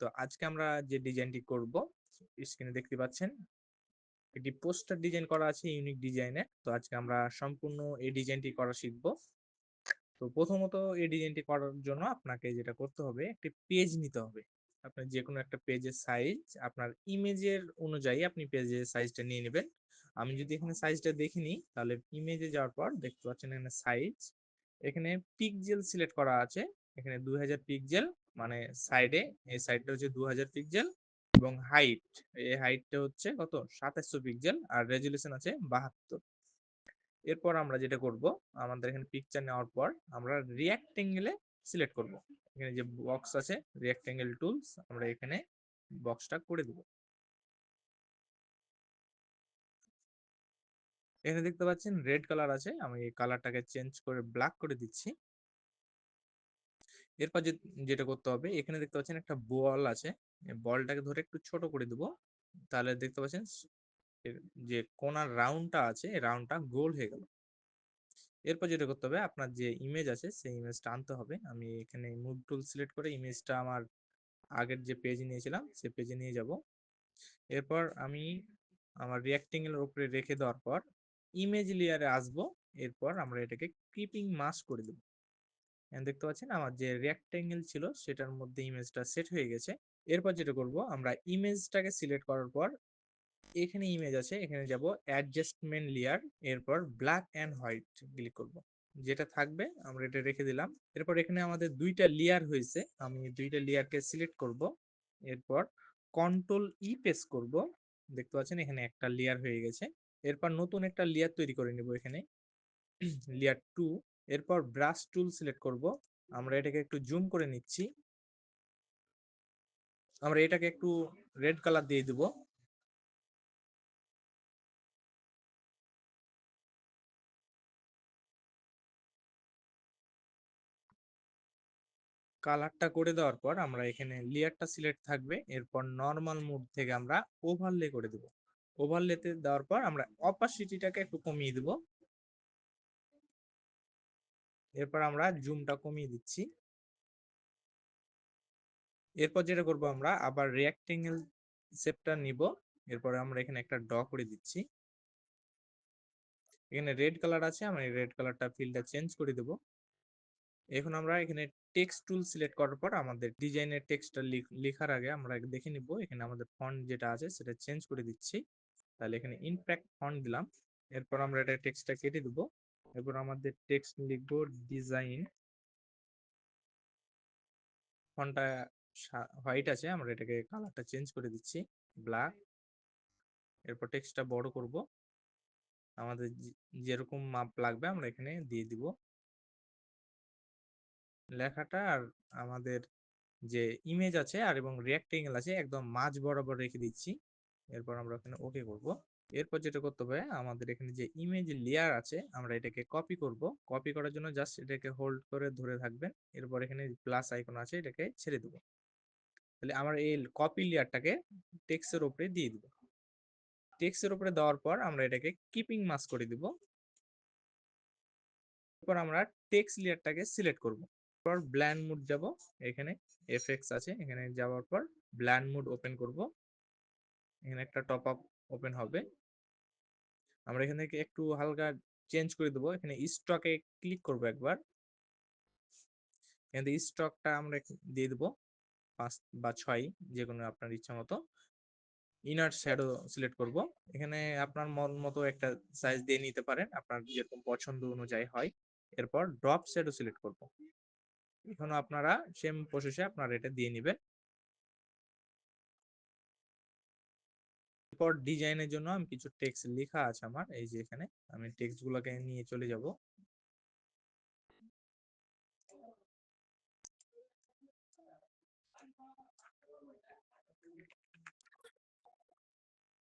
তো আজকে আমরা যে ডিজাইনটি করব স্ক্রিনে দেখতে পাচ্ছেন, একটি পোস্টার ডিজাইন করা আছে ইউনিক ডিজাইনের তো আজকে আমরা সম্পূর্ণ এই ডিজাইনটি করা শিখব। তো প্রথমত এই ডিজাইনটি করার জন্য আপনাকে যেটা করতে হবে, একটি পেজ নিতে হবে। আপনার যে কোনো একটা পেজের সাইজ আপনার ইমেজের অনুযায়ী আপনি পেজের সাইজটা নিয়ে নেবেন। আমি যদি এখানে সাইজটা দেখে নিই, তাহলে ইমেজে যাওয়ার পর দেখতে পাচ্ছেন এখানে সাইজ এখানে পিকজেল সিলেক্ট করা আছে। এখানে দুই হাজার পিকজেল মানে সাইডে এই সাইডটা হচ্ছে দু হাজার পিকজেল এবং হাইট এই হাইটটা হচ্ছে কত? সাতাশশো পিকজেল আর রেজুলেশন আছে বাহাত্তর। এরপর আমরা যেটা করব, আমাদের এখানে পিকচার নেওয়ার পর আমরা রিয়াক্টেঙ্গেলে সিলেক্ট করব। এখানে যে বক্স আছে রিয়াক্টেঙ্গেল টুলস আমরা এখানে বক্সটা করে দেব। এখানে দেখতে পাচ্ছেন রেড কালার আছে, আমি এই কালারটাকে চেঞ্জ করে ব্ল্যাক করে দিচ্ছি। এরপর যে, যেটা করতে হবে, এখানে দেখতে পাচ্ছেন একটা বল আছে। বলটাকে ধরে একটু ছোট করে দেবো। তাহলে দেখতে পাচ্ছেন যে কোনার রাউন্ডটা আছে রাউন্ডটা গোল হয়ে গেল। এরপর যেটা করতে হবে, আপনার যে ইমেজ আছে, সেই ইমেজটা আনতে হবে। আমি এখানে মুভ টুল সিলেক্ট করে ইমেজটা আমার আগের যে পেজ নিয়েছিলাম সে পেজে নিয়ে যাব। এরপর আমি আমার রিয়াক্টিং এর উপরে রেখে দেওয়ার পর ইমেজ লেয়ারে আসব। এরপর আমরা এটাকে ক্রিপিং মাস্ক করে দেবো। দেখতে পাচ্ছেন আমার যে রেক্টেঙ্গেল ছিল সেটার মধ্যে ইমেজটা সেট হয়ে গেছে। এরপর যেটা করব আমরা ইমেজটাকে সিলেক্ট করার পর এখানে ইমেজ আছে, এখানে যাব অ্যাডজাস্টমেন্ট লেয়ার এরপর ব্ল্যাক অ্যান্ড হোয়াইট ক্লিক করব। যেটা থাকবে আমরা এটা রেখে দিলাম। এরপর এখানে আমাদের দুইটা লেয়ার হয়েছে, আমি দুইটা লেয়ারকে সিলেক্ট করব। এরপর কন্ট্রোল ই প্রেস করব। দেখতে পাচ্ছেন এখানে একটা লেয়ার হয়ে গেছে। এরপর নতুন একটা লেয়ার তৈরি করে নেব এখানে। লেয়ার টু এরপর ব্রাশ টুল সিলেক্ট করব। আমরা এটাকে একটু জুম করে নিচ্ছি। আমরা এটাকে একটু রেড কালার দিয়ে দেব। কালারটা করে দেওয়ার পর আমরা এখানে লেয়ারটা সিলেক্ট থাকবে। এরপর নর্মাল মুড থেকে আমরা ওভারলে করে দেব। ওভারলেতে দেওয়ার পর আমরা অপাসিটিটাকে একটু কমিয়ে দেব। এরপর আমরা জুমটা কমিয়ে দিচ্ছি। এরপর যেটা করব আমরা, আবার রিয়াক্টেঙ্গেল শেপটা নিব। এরপর আমরা এখানে একটা ড করে দিচ্ছি। এখানে রেড কালার আছে, আমরা রেড কালারটা ফিলটা চেঞ্জ করে দেব। এখন আমরা এখানে টেক্সট টুল সিলেক্ট করার পর আমাদের ডিজাইনের টেক্সটটা লেখার আগে আমরা দেখে নিব। এখানে আমাদের ফন্ট যেটা আছে সেটা চেঞ্জ করে দিচ্ছি। তাহলে এখানে ইনপ্যাক্ট ফন্ট দিলাম। এরপর আমরা এটা টেক্সটটা কেটে দেবো। এরপর আমাদের টেক্সট লিখব ডিজাইন ফন্টটা হোয়াইট আছে, আমরা এটাকে কালারটা চেঞ্জ করে দিচ্ছি ব্ল্যাক এরপর টেক্সটটা বড় করব। আমাদের যেরকম মাপ লাগবে আমরা এখানে দিয়ে দিব। লেখাটা আর আমাদের যে ইমেজ আছে আর এবং রিয়াক্টেঙ্গেল আছে, একদম মাঝ বরাবর রেখে দিচ্ছি। এরপর আমরা ওখানে ওকে করব। এরপর যেটা করতে হবে, আমাদের এখানে যে ইমেজ লেয়ার আছে, আমরা এটাকে কপি করব। কপি করার জন্য জাস্ট এটাকে হোল্ড করে ধরে থাকবেন। এরপর এখানে প্লাস আইকন আছে, এটাকে ছেড়ে দেব। তাহলে আমরা এই কপি লেয়ারটাকে টেক্সটের উপরে দিয়ে দিব। টেক্সটের উপরে দেওয়ার পর আমরা এটাকে কিপিং মাস করে দিব। এরপর আমরা টেক্সট লেয়ারটাকে সিলেক্ট করব। পর ব্ল্যান্ড মুড যাব। এখানে এফএক্স আছে। এখানে যাওয়ার পর ব্ল্যান্ড মুড ওপেন করব। এখানে একটা টপ আপ ওপেন হবে। আমরা এখান থেকে একটু হালকা চেঞ্জ করে দেবো। এখানে স্টকে ক্লিক করব একবার। এখান স্টকটা আমরা দিয়ে দেবো। পাঁচ বা ছয় যে কোনো আপনার ইচ্ছা মতো। ইনার শ্যাডো সিলেক্ট করব। এখানে আপনার মন মতো একটা সাইজ দিয়ে নিতে পারেন। আপনার যেরকম পছন্দ অনুযায়ী হয়। এরপর ড্রপ শ্যাডো সিলেক্ট করব। এখানে আপনারা সেম প্রসেসে আপনারা এটা দিয়ে নেবেন। এরপর ডিজাইনের জন্য আমি কিছু টেক্সট লেখা আছে আমার। এই যে এখানে আমি টেক্সট গুলোকে নিয়ে চলে যাব।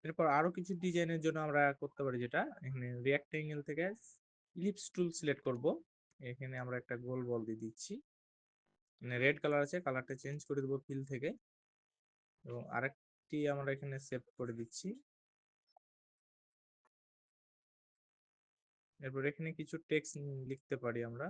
এরপর আরও কিছু ডিজাইনের জন্য আমরা করতে পারি যেটা। এখানে রিয়াক্টেঙ্গেল থেকে ইলিপস টুল সিলেক্ট করব। এখানে আমরা একটা গোল বল দিয়ে দিচ্ছি। রেড কালার আছে কালারটা চেঞ্জ করে দেবো ফিল থেকে। এবং আরেক টি আমরা এখানে সেভ করে দিচ্ছি। এরপর এখানে কিছু টেক্সট লিখতে পারি আমরা।